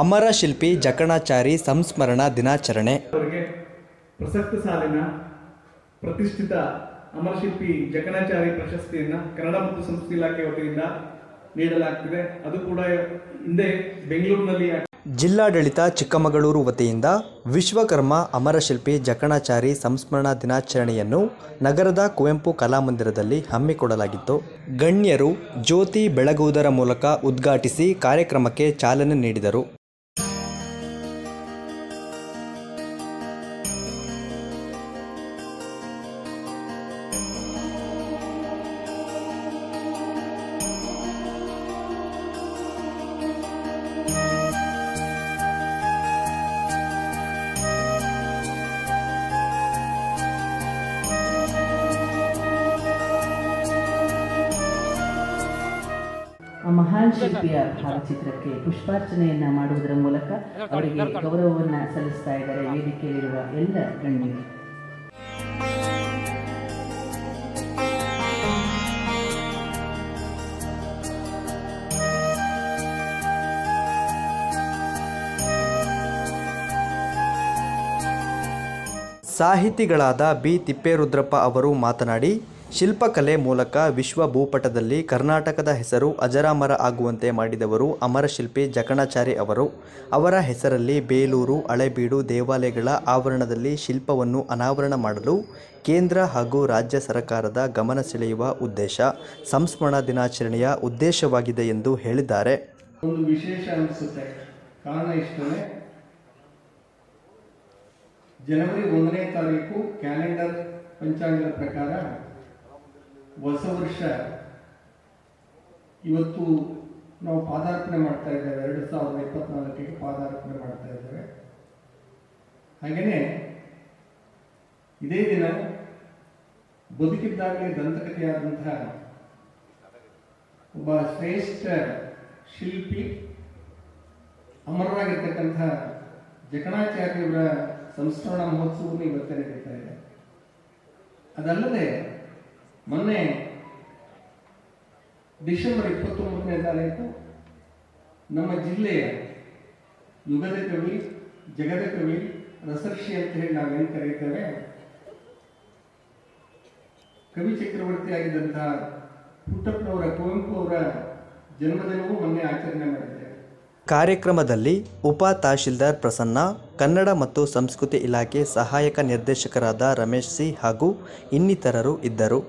ಅಮರ ಶಿಲ್ಪಿ ಜಕಣಾಚಾರಿ ಸಂಸ್ಮರಣಾ ದಿನಾಚರಣೆ. ಪ್ರಸಕ್ತ ಸಾಲಿನ ಪ್ರತಿಷ್ಠಿತ ಅಮರಶಿಲ್ಪಿ ಜಕಣಾಚಾರಿ ಪ್ರಶಸ್ತಿಯನ್ನು ಕನ್ನಡ ಮತ್ತು ಸಂಸ್ಕೃತಿ ಇಲಾಖೆ ವತಿಯಿಂದ ನೀಡಲಾಗ್ತಿದೆ. ಅದು ಕೂಡ ಹಿಂದೆ ಬೆಂಗಳೂರಿನಲ್ಲಿ ಜಿಲ್ಲಾಡಳಿತ ಚಿಕ್ಕಮಗಳೂರು ವತಿಯಿಂದ ವಿಶ್ವಕರ್ಮ ಅಮರಶಿಲ್ಪಿ ಜಕಣಾಚಾರಿ ಸಂಸ್ಮರಣಾ ದಿನಾಚರಣೆಯನ್ನು ನಗರದ ಕುವೆಂಪು ಕಲಾಮಂದಿರದಲ್ಲಿ ಹಮ್ಮಿಕೊಡಲಾಗಿತ್ತು ಗಣ್ಯರು ಜ್ಯೋತಿ ಬೆಳಗುವುದರ ಮೂಲಕ ಉದ್ಘಾಟಿಸಿ ಕಾರ್ಯಕ್ರಮಕ್ಕೆ ಚಾಲನೆ ನೀಡಿದರು. ಮಹಾನ್ ಶಿಲ್ಪಿಯ ಭಾವಚಿತ್ರಕ್ಕೆ ಪುಷ್ಪಾರ್ಚನೆಯನ್ನ ಮಾಡುವುದರ ಮೂಲಕ ಅವರಿಗೆ ಗೌರವವನ್ನು ಸಲ್ಲಿಸ್ತಾ ಇದ್ದಾರೆ ವೇದಿಕೆಯಲ್ಲಿರುವ ಎಲ್ಲ ಗಣ್ಯರು. ಸಾಹಿತಿಗಳಾದ ಬಿ ತಿಪ್ಪೇರುದ್ರಪ್ಪ ಅವರು ಮಾತನಾಡಿ ಶಿಲ್ಪಕಲೆ ಮೂಲಕ ವಿಶ್ವ ಭೂಪಟದಲ್ಲಿ ಕರ್ನಾಟಕದ ಹೆಸರು ಅಜರಾಮರ ಆಗುವಂತೆ ಮಾಡಿದವರು ಅಮರಶಿಲ್ಪಿ ಜಕಣಾಚಾರಿ ಅವರು. ಅವರ ಹೆಸರಲ್ಲಿ ಬೇಲೂರು, ಹಳೆಬೀಡು ದೇವಾಲಯಗಳ ಆವರಣದಲ್ಲಿ ಶಿಲ್ಪವನ್ನು ಅನಾವರಣ ಮಾಡಲು ಕೇಂದ್ರ ಹಾಗೂ ರಾಜ್ಯ ಸರ್ಕಾರದ ಗಮನ ಸೆಳೆಯುವ ಉದ್ದೇಶ ಸಂಸ್ಮರಣ ದಿನಾಚರಣೆಯ ಉದ್ದೇಶವಾಗಿದೆ ಎಂದು ಹೇಳಿದ್ದಾರೆ. ಒಂದು ವಿಶೇಷ ಕಾರಣ ಇಷ್ಟೇ ಜನವರಿ ಒಂದನೇ ತಾರೀಕು ಕ್ಯಾಲೆಂಡರ್ ಪಂಚಾಂಗದ ಪ್ರಕಾರ ಹೊಸ ವರ್ಷ. ಇವತ್ತು ನಾವು ಪಾದಾರ್ಪಣೆ ಮಾಡ್ತಾ ಇದ್ದೇವೆ. ಎರಡು ಸಾವಿರದ ಇಪ್ಪತ್ನಾಲ್ಕಕ್ಕೆ ಪಾದಾರ್ಪಣೆ ಮಾಡ್ತಾ ಇದ್ದೇವೆ. ಹಾಗೆಯೇ ಇದೇ ದಿನ ಬದುಕಿದ್ದಾಗಲೇ ದಂತಕಥೆಯಾದಂತಹ ಒಬ್ಬ ಶ್ರೇಷ್ಠ ಶಿಲ್ಪಿ ಅಮರರಾಗಿರ್ತಕ್ಕಂಥ ಜಕಣಾಚಾರ್ಯವರ ಸಂಸ್ಮರಣ ಮಹೋತ್ಸವವನ್ನು ಇವತ್ತೇ ನಡೀತಾ ಇದೆ. ಅದಲ್ಲದೆ ಮೊನ್ನೆ ಡಿಸೆಂಬರ್ ಇಪ್ಪತ್ತೊಂಬತ್ತನೇ ತಾರೀಕು ನಮ್ಮ ಜಿಲ್ಲೆಯ ಯುಗದ ಕವಿ ಜಗದ ಕವಿ ರಸರ್ಷಿ ಅಂತ ಹೇಳಿ ನಾವೇನು ಕರೀತೇವೆ? ಕವಿ ಚಕ್ರವರ್ತಿ ಆಗಿದ್ದಂತಹ ಪುಟ್ಟಪ್ಪನವರ ಕುವೆಂಪು ಅವರ ಜನ್ಮದಿನವೂ ಮೊನ್ನೆ ಆಚರಣೆ ಮಾಡಿದ್ದೇವೆ. ಕಾರ್ಯಕ್ರಮದಲ್ಲಿ ಉಪ ತಹಶೀಲ್ದಾರ್ ಪ್ರಸನ್ನ, ಕನ್ನಡ ಮತ್ತು ಸಂಸ್ಕೃತಿ ಇಲಾಖೆ ಸಹಾಯಕ ನಿರ್ದೇಶಕರಾದ ರಮೇಶ್ ಸಿ ಹಾಗೂ ಇನ್ನಿತರರು ಇದ್ದರು.